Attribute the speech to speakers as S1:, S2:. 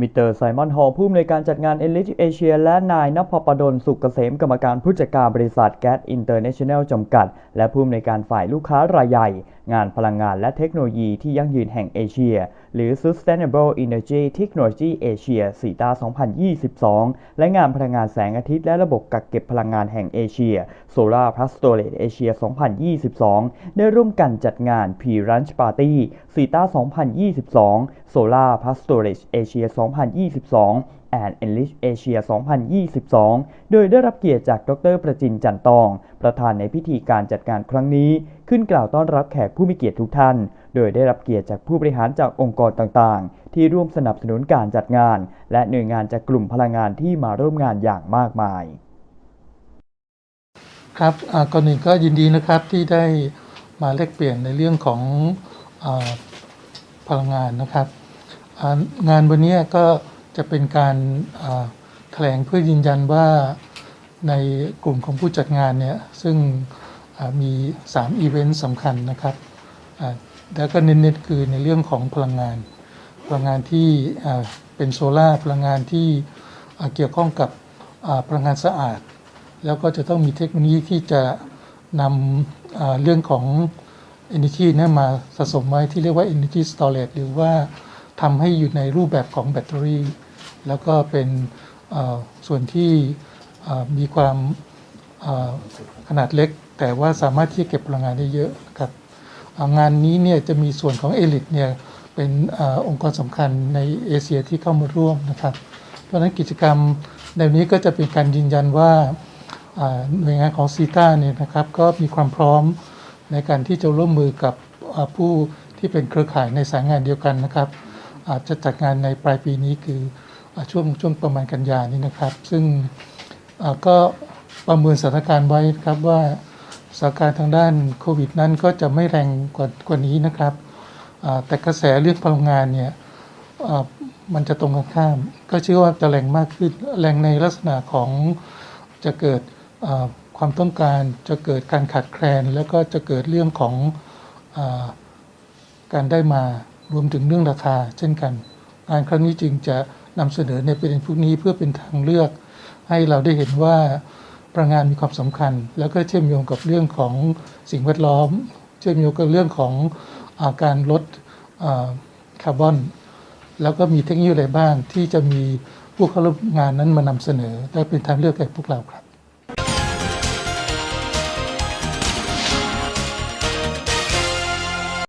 S1: มิเตอร์ไซมอนฮอลผู้อำนวยการจัดงานเอลิทเอเชียและนายนภปดลสุกเกษมกรรมการผู้จัดการบริษัทแก๊สอินเตอร์เนชั่นแนลจำกัด และผู้อำนวยการฝ่ายลูกค้ารายใหญ่งานพลังงานและเทคโนโลยีที่ยั่งยืนแห่งเอเชีย หรือ Sustainable Energy Technology Asia สีตา2022 และงานพลังงานแสงอาทิตย์และระบบกักเก็บพลังงานแห่งเอเชีย Solar Plus Storage Asia 2022 ได้ร่วมกันจัดงาน P-Lunch Party สีตา2022 Solar Plus Storage Asia 2022 and Enrich Asia 2022 โดยได้รับเกียรติจากดร ประจินจันตอง ประธานในพิธีการจัดการครั้งนี้ ขึ้นกล่าวต้อนรับแขกผู้มีเกียรติทุกท่าน โดยได้รับเกียรติจากผู้บริหารจากองค์กรต่างๆ ที่ร่วมสนับสนุนการจัดงาน และหน่วยงานจากกลุ่มพลังงานที่มาร่วมงานอย่างมากมาย
S2: ครับอ่าก่อนอื่นก็ยินดีนะครับที่ได้มาแลกเปลี่ยนในเรื่องของอาพลังงานนะครับ งานวันนี้ก็จะเป็นการอ่าแถลงเพื่อยืนยันว่าในกลุ่มของผู้จัดงานเนี่ยซึ่ง มี 3 อีเวนต์สำคัญนะครับแล้วก็เน้นๆคือในเรื่องของพลังงาน พลังงานที่เป็นโซลาร์พลังงานที่เกี่ยวข้องกับพลังงานสะอาด แล้วก็จะต้องมีเทคโนโลยีที่จะนำเรื่องของ Energy นยมาสะสมไว้ที่เรียกว่า Energy Storage หรือว่าทำให้อยู่ในรูปแบบของแบตเตอรี่ แล้วก็เป็นส่วนที่มีความ ขนาดเล็ก แต่ว่าสามารถที่จะเก็บพลังงานได้เยอะครับงานนี้เนี่ยจะมีส่วนของเอลิทเนี่ยเป็นอองค์กรสำคัญในเอเชียที่เข้ามาร่วมนะครับ เพราะฉะนั้นกิจกรรมในนี้ก็จะเป็นการยืนยันว่าหน่วยงานของซีต้าเนี่ยนะครับก็มีความพร้อมในการที่จะร่วมมือกับผู้ที่เป็นเครือข่ายในสายงานเดียวกันนะครับ อาจจะจัดงานในปลายปีนี้คืออช่วงช่วงประมาณกันยานี้นะครับ ซึ่งก็ ประเมินสถานการณ์ไว้นะครับว่าสถานการณ์ทางด้านโควิดนั้นก็จะไม่แรงกว่ากว่านี้นะครับแต่กระแสเรื่องพลังงานเนี่ยมันจะตรงกันข้าม ก็เชื่อว่าจะแรงมากขึ้นแรงในลักษณะของจะเกิดความต้องการจะเกิดการขาดแคลน แล้วก็จะเกิดเรื่องของอการได้มารวมถึงเรื่องราคา เช่นกันงานครั้งนี้จึงจะนำเสนอในประเด็นพวกนี้เพื่อเป็นทางเลือก ให้เราได้เห็นว่า พลังงานมีความสำคัญ แล้วก็เชื่อมโยงกับเรื่องของสิ่งแวดล้อม เชื่อมโยงกับเรื่องของอาการลดคาร์บอน แล้วก็มีเทคโนโลยีอะไรบ้างที่จะมีผู้เข้าร่วมงานนั้นมานำเสนอ และเป็นทางเลือกให้พวกเราครับ